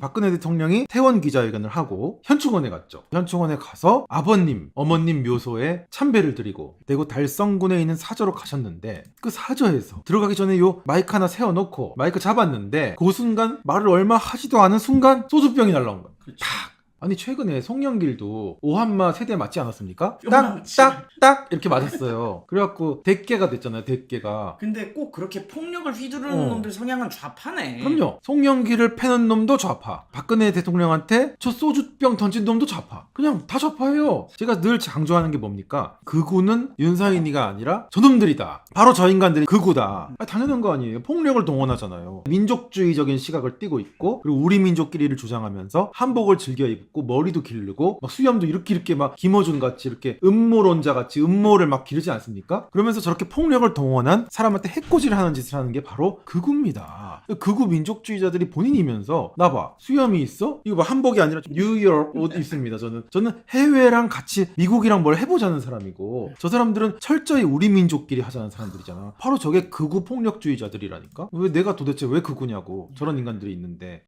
박근혜 대통령이 퇴원 기자회견을 하고 현충원에 갔죠. 현충원에 가서 아버님, 어머님 묘소에 참배를 드리고 대구 달성군에 있는 사저로 가셨는데 그 사저에서 들어가기 전에 요 마이크 하나 세워놓고 마이크 잡았는데 그 순간 말을 얼마 하지도 않은 순간 소주병이 날라온 거야. 그렇죠. 아니 최근에 송영길도 오한마 세대 맞지 않았습니까? 뿅망치. 딱딱딱 이렇게 맞았어요. 그래갖고 대깨가 됐잖아요. 대깨가. 근데 꼭 그렇게 폭력을 휘두르는 어. 놈들 성향은 좌파네. 그럼요. 송영길을 패는 놈도 좌파. 박근혜 대통령한테 저 소주병 던진 놈도 좌파. 그냥 다 좌파예요. 제가 늘 강조하는 게 뭡니까? 극우는 윤사인이가 아니라 저놈들이다. 바로 저 인간들이 극우다. 아, 당연한 거 아니에요. 폭력을 동원하잖아요. 민족주의적인 시각을 띠고 있고 그리고 우리 민족끼리를 주장하면서 한복을 즐겨 입고 머리도 기르고 막 수염도 이렇게 이렇게 막 김어준 같이 이렇게 음모론자 같이 음모를 막 기르지 않습니까? 그러면서 저렇게 폭력을 동원한 사람한테 해코지를 하는 짓을 하는 게 바로 극우입니다. 극우 민족주의자들이 본인이면서 나 봐 수염이 있어? 이거 뭐 한복이 아니라 뉴욕 옷 있습니다. 저는 저는 해외랑 같이 미국이랑 뭘 해보자는 사람이고 저 사람들은 철저히 우리 민족끼리 하자는 사람들이잖아. 바로 저게 극우 폭력주의자들이라니까. 왜 내가 도대체 왜 극우냐고 저런 인간들이 있는데.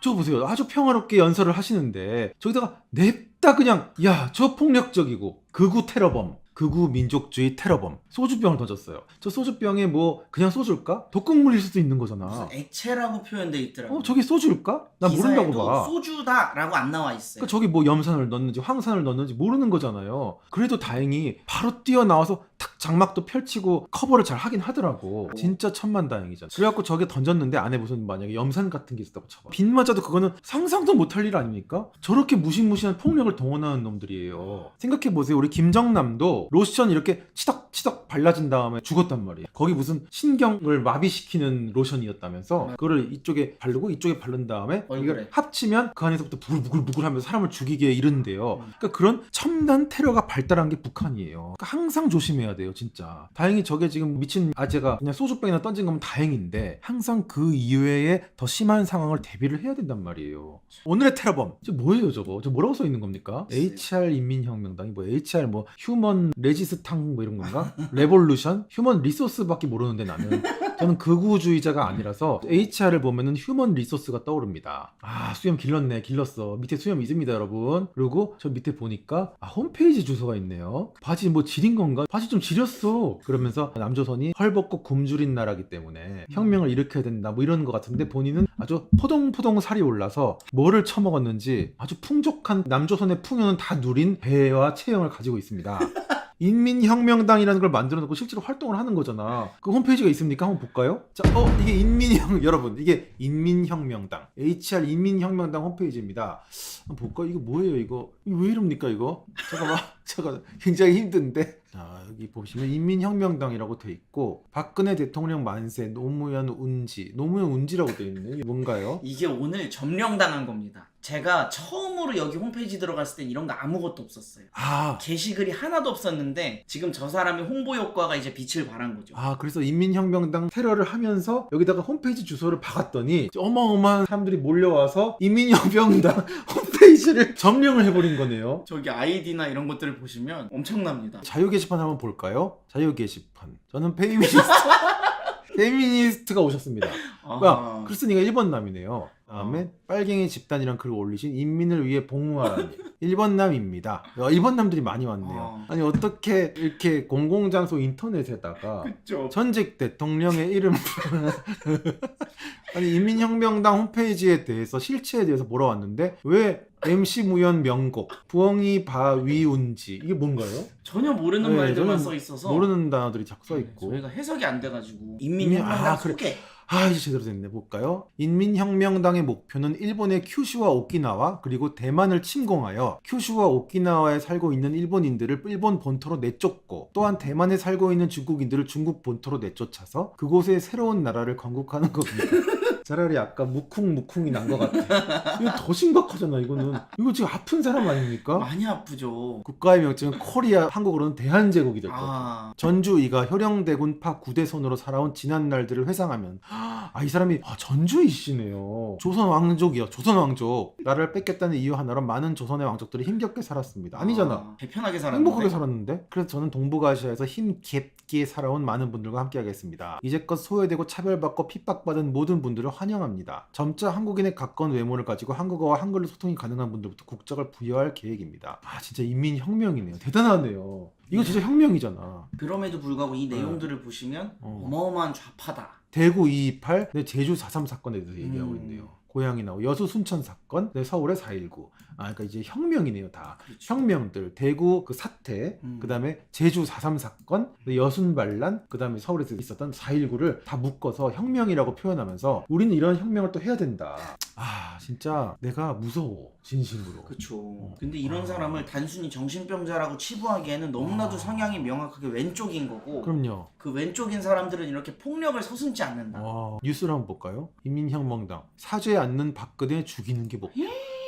저 보세요. 아주 평화롭게 연설을 하시는데 저기다가 냅다 그냥 야 저 폭력적이고 극우 테러범 극우 민족주의 테러범 소주병을 던졌어요. 저 소주병에 뭐 그냥 소주일까? 독극 물릴 수도 있는 거잖아. 무슨 액체라고 표현돼 있더라고. 어 저게 소주일까? 난 모른다고 기사에도 봐. 소주다라고 안 나와 있어요. 그러니까 저기 뭐 염산을 넣는지 황산을 넣는지 모르는 거잖아요. 그래도 다행히 바로 뛰어나와서 탁 장막도 펼치고 커버를 잘 하긴 하더라고. 진짜 천만다행이잖아. 그래갖고 저게 던졌는데 안에 무슨 만약에 염산 같은 게 있었다고 쳐봐. 빗 맞아도 그거는 상상도 못할 일 아닙니까? 저렇게 무시무시한 폭력을 동원하는 놈들이에요. 생각해 보세요. 우리 김정남도 로션 이렇게 치덕치덕 발라진 다음에 죽었단 말이에요. 거기 무슨 신경을 마비시키는 로션이었다면서 그거를 이쪽에 바르고 이쪽에 바른 다음에 이걸 얼굴에. 합치면 그 안에서부터 부글부글부글 하면서 사람을 죽이게 이른대요. 그러니까 그런 첨단 테러가 발달한 게 북한이에요. 그러니까 항상 조심해야 돼요, 진짜. 다행히 저게 지금 미친 아재가 그냥 소주병이나 던진 거면 다행인데 항상 그 이외에 더 심한 상황을 대비를 해야 된단 말이에요. 오늘의 테러범. 저 뭐예요, 저거? 저 뭐라고 써 있는 겁니까? HR 인민혁명당이 뭐 HR 뭐 휴먼 레지스탕 뭐 이런 건가? 레볼루션? 휴먼 리소스밖에 모르는데 나는 저는 극우주의자가 아니라서 HR을 보면은 휴먼 리소스가 떠오릅니다. 아 수염 길렀네 길렀어 밑에 수염 있습니다 여러분 그리고 저 밑에 보니까 아, 홈페이지 주소가 있네요 바지 뭐 지린 건가 바지 좀 지렸어 그러면서 남조선이 헐벗고 굶주린 나라기 때문에 혁명을 일으켜야 된다 뭐 이런 것 같은데 본인은 아주 포동포동 살이 올라서 뭐를 처먹었는지 아주 풍족한 남조선의 풍요는 다 누린 배와 체형을 가지고 있습니다. 인민혁명당이라는 걸 만들어 놓고 실제로 활동을 하는 거잖아. 그 홈페이지가 있습니까? 한번 볼까요? 자, 어, 이게 인민혁, 여러분, 이게 인민혁명당. HR 인민혁명당 홈페이지입니다. 한번 볼까요? 이거 뭐예요, 이거? 이거 왜 이럽니까, 이거? 잠깐만, 잠깐, 굉장히 힘든데. 자, 여기 보시면 인민혁명당이라고 돼 있고, 박근혜 대통령 만세, 노무현 운지, 노무현 운지라고 돼 있네. 이게 뭔가요? 이게 오늘 점령당한 겁니다. 제가 처음으로 여기 홈페이지 들어갔을 땐 이런 거 아무것도 없었어요. 아, 게시글이 하나도 없었는데 지금 저 사람의 홍보 효과가 이제 빛을 발한 거죠. 아, 그래서 인민혁명당 테러를 하면서 여기다가 홈페이지 주소를 박았더니 어마어마한 사람들이 몰려와서 인민혁명당 홈페이지를 점령을 해버린 거네요. 저기 아이디나 이런 것들을 보시면 엄청납니다. 자유 게시판 한번 볼까요? 자유 게시판. 저는 페이미니스트. 페미니스트가 오셨습니다. 아하. 크리스니가 1번 남이네요. 다음에 빨갱이 집단이란 글을 올리신 인민을 위해 봉우하라님 1번 남입니다. 1번 남들이 많이 왔네요. 어. 아니 어떻게 이렇게 공공장소 인터넷에다가 그쵸. 전직 대통령의 이름 아니 인민혁명당 홈페이지에 대해서 실체에 대해서 물어왔는데 왜 MC 무연 명곡 부엉이 바위운지 이게 뭔가요? 전혀 모르는 네, 말들만 저는 써 있어서 모르는 단어들이 자꾸 써 네, 있고 저희가 해석이 안 돼가지고 인민- 인민혁명당 아, 그래. 소개 아 이제 제대로 됐네 볼까요? 인민혁명당의 목표는 일본의 큐슈와 오키나와 그리고 대만을 침공하여 큐슈와 오키나와에 살고 있는 일본인들을 일본 본토로 내쫓고 또한 대만에 살고 있는 중국인들을 중국 본토로 내쫓아서 그곳에 새로운 나라를 건국하는 겁니다. 차라리 아까 무쿵무쿵이 난 것 같아. 이거 더 심각하잖아 이거는. 이거 지금 아픈 사람 아닙니까? 많이 아프죠. 국가의 명칭은 코리아, 한국어로는 대한제국이 될것 같아. 아, 전주 이가 효령대군 파 구대손으로 살아온 지난 날들을 회상하면 아 이 사람이 아, 전주이시네요 조선 왕족이요 조선 왕족 나라를 뺏겠다는 이유 하나로 많은 조선의 왕족들이 힘겹게 살았습니다 아니잖아 아, 배편하게 살았는데. 행복하게 살았는데 그래서 저는 동북아시아에서 힘겹게 살아온 많은 분들과 함께 하겠습니다 이제껏 소외되고 차별받고 핍박받은 모든 분들을 환영합니다. 점차 한국인의 가까운 외모를 가지고 한국어와 한글로 소통이 가능한 분들부터 국적을 부여할 계획입니다. 아 진짜 인민혁명이네요. 대단하네요. 이거 진짜 혁명이잖아. 그럼에도 불구하고 이 내용들을 보시면 네. 어. 어마어마한 좌파다. 대구 228, 네, 제주 4.3 사건에 대해서 얘기하고 음. 있네요. 고향이 나오고 여수 순천 사건, 네, 서울의 4.19. 아, 그러니까 이제 혁명이네요, 다. 그렇죠. 혁명들, 대구 그 사태, 음. 그다음에 제주 4.3 사건, 네, 여순 반란, 그다음에 서울에서 있었던 4.19를 다 묶어서 혁명이라고 표현하면서 우리는 이런 혁명을 또 해야 된다. 아, 진짜 내가 무서워, 진심으로. 그렇죠. 근데 이런 아. 사람을 단순히 정신병자라고 치부하기에는 너무나도 아. 성향이 명확하게 왼쪽인 거고 그럼요. 그 왼쪽인 사람들은 이렇게 폭력을 서슴지 않는다. 와, 뉴스를 한번 볼까요? 인민혁명당 사죄 않는 박근혜 죽이는 게 뭐?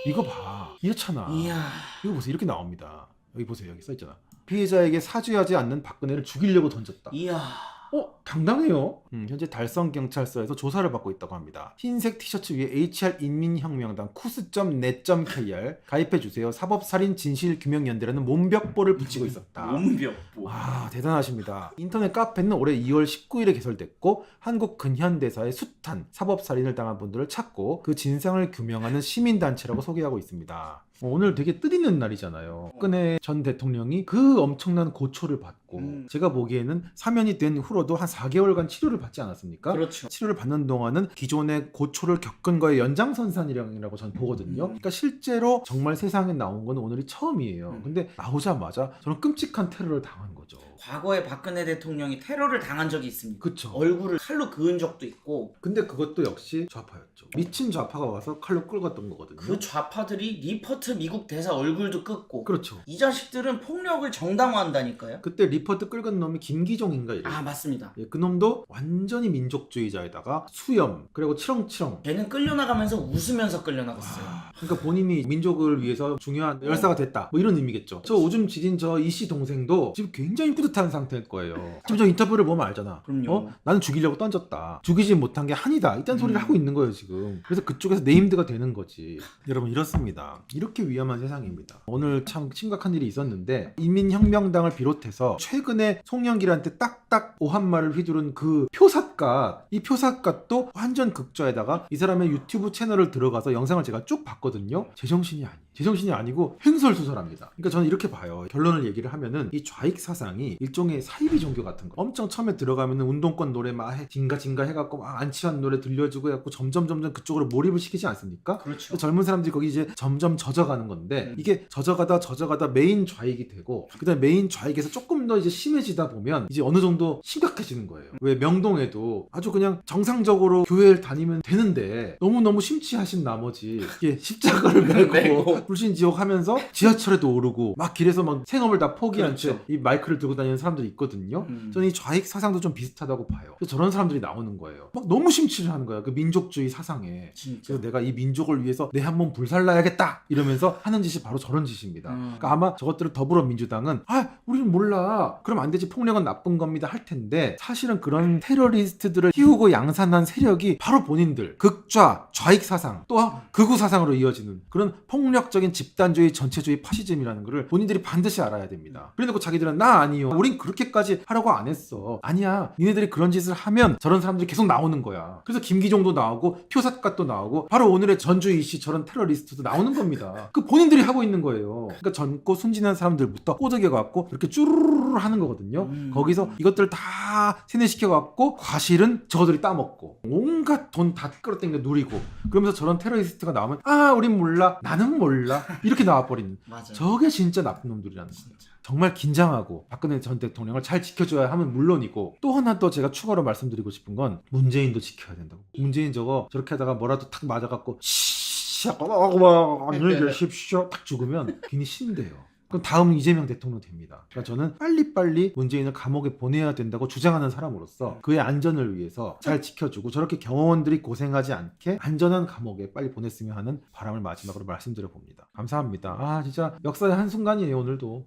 이거 봐, 이렇잖아. 이야. 이거 보세요, 이렇게 나옵니다. 여기 보세요, 여기 써 있잖아. 피해자에게 사죄하지 않는 박근혜를 죽이려고 던졌다. 이야. 어, 당당해요. 음, 현재 달성 경찰서에서 조사를 받고 있다고 합니다. 흰색 티셔츠 위에 HR 인민혁명당 쿠스.net.kr 가입해 주세요. 사법살인 진실규명연대라는 몸벽보를 붙이고 있었다. 몸벽보. 아 대단하십니다. 인터넷 카페는 올해 2월 19일에 개설됐고 한국 근현대사의 숱한 사법살인을 당한 분들을 찾고 그 진상을 규명하는 시민단체라고 소개하고 있습니다. 어, 오늘 되게 뜻있는 날이잖아요. 박근혜 전 대통령이 그 엄청난 고초를 받고 음. 제가 보기에는 사면이 된 후로도 한 4개월간 치료를 받지 않았습니까? 그렇죠. 치료를 받는 동안은 기존의 고초를 겪은 거의 연장선상이라고 저는 보거든요. 음. 그러니까 실제로 정말 세상에 나온 건 오늘이 처음이에요. 음. 근데 나오자마자 저는 끔찍한 테러를 당한 거죠. 과거에 박근혜 대통령이 테러를 당한 적이 있습니다. 그쵸. 얼굴을 칼로 그은 적도 있고 근데 그것도 역시 좌파였죠. 미친 좌파가 와서 칼로 끌었던 거거든요. 그 좌파들이 리퍼트 미국 대사 얼굴도 끄고 그렇죠. 이 자식들은 폭력을 정당화한다니까요. 그때 리퍼트 끌은 놈이 김기종인가 이래요. 아 맞습니다. 예, 그 놈도 완전히 민족주의자에다가 수염 그리고 치렁치렁 걔는 끌려나가면서 웃으면서 끌려나갔어요. 아, 그러니까 본인이 민족을 위해서 중요한 열사가 됐다. 뭐 이런 의미겠죠. 저 오줌 지진 저 이씨 동생도 지금 굉장히 뿌듯 한 상태일 거예요. 지금 저 인터뷰를 보면 알잖아. 그럼요. 어? 나는 죽이려고 던졌다. 죽이지 못한 게 한이다. 이딴 소리를 음. 하고 있는 거예요, 지금. 그래서 그쪽에서 네임드가 되는 거지. 여러분, 이렇습니다. 이렇게 위험한 세상입니다. 오늘 참 심각한 일이 있었는데, 인민혁명당을 비롯해서 최근에 송영길한테 딱딱 오한말을 휘두른 그 표삿갓, 이 표삿갓도 완전 극좌에다가 이 사람의 유튜브 채널을 들어가서 영상을 제가 쭉 봤거든요. 제정신이 아니. 제정신이 아니고 횡설수설합니다. 그러니까 저는 이렇게 봐요. 결론을 얘기를 하면은 이 좌익 사상이 일종의 사이비 종교 같은 거. 엄청 처음에 들어가면은 운동권 노래 막 해, 징가 징가 해갖고 막 안치환 노래 들려주고 해갖고 점점 점점 그쪽으로 몰입을 시키지 않습니까? 그렇죠. 그 젊은 사람들이 거기 이제 점점 젖어가는 건데 음. 이게 젖어가다 젖어가다 메인 좌익이 되고 그다음 메인 좌익에서 조금 더 이제 심해지다 보면 이제 어느 정도 심각해지는 거예요. 왜 명동에도 아주 그냥 정상적으로 교회를 다니면 되는데 너무 너무 심취하신 나머지 이게 십자가를 메고. 불신 지옥 하면서 지하철에도 오르고 막 길에서 막 생업을 다 포기한 채 그렇죠. 이 마이크를 들고 다니는 사람들이 있거든요. 음. 저는 이 좌익 사상도 좀 비슷하다고 봐요. 저런 사람들이 나오는 거예요. 막 너무 심취를 하는 거야. 그 민족주의 사상에. 진짜. 그래서 내가 이 민족을 위해서 내 한몸 불살라야겠다 이러면서 하는 짓이 바로 저런 짓입니다. 음. 그러니까 아마 저것들을 더불어민주당은 아 우리는 몰라 그럼 안 되지 폭력은 나쁜 겁니다 할 텐데 사실은 그런 테러리스트들을 키우고 양산한 세력이 바로 본인들 극좌 좌익 사상 또 극우 사상으로 이어지는 그런 폭력 적인 집단주의 전체주의 파시즘이라는 것을 본인들이 반드시 알아야 됩니다. 그래놓고 자기들은 나 아니요 우린 그렇게까지 하라고 안 했어 아니야 니네들이 그런 짓을 하면 저런 사람들이 계속 나오는 거야. 그래서 김기종도 나오고 표삿갓도 나오고 바로 오늘의 전주 이씨 저런 테러리스트도 나오는 겁니다. 그 본인들이 하고 있는 거예요. 그러니까 젊고 순진한 사람들부터 꼬드겨 갖고 이렇게 쭈르르 하는 거거든요. 음. 거기서 이것들 다 세뇌시켜 갖고 과실은 저들이 따먹고 온갖 돈 다 끌어당겨 누리고 그러면서 저런 테러리스트가 나오면 아 우린 몰라 나는 몰라 이렇게 나와버리는 맞아. 저게 진짜 나쁜 놈들이라는 거예요. 진짜. 정말 긴장하고 박근혜 전 대통령을 잘 지켜줘야 하면 물론이고 또 하나 또 제가 추가로 말씀드리고 싶은 건 문재인도 지켜야 된다고. 문재인 저거 저렇게 하다가 뭐라도 탁 맞아갖고 씨야 안녕히 계십시오 탁 죽으면 괜히 신대요. 그럼 다음 이재명 대통령 됩니다. 그러니까 저는 빨리빨리 문재인을 감옥에 보내야 된다고 주장하는 사람으로서 그의 안전을 위해서 잘 지켜주고 저렇게 경호원들이 고생하지 않게 안전한 감옥에 빨리 보냈으면 하는 바람을 마지막으로 말씀드려 봅니다. 감사합니다. 아 진짜 역사의 한순간이에요 오늘도.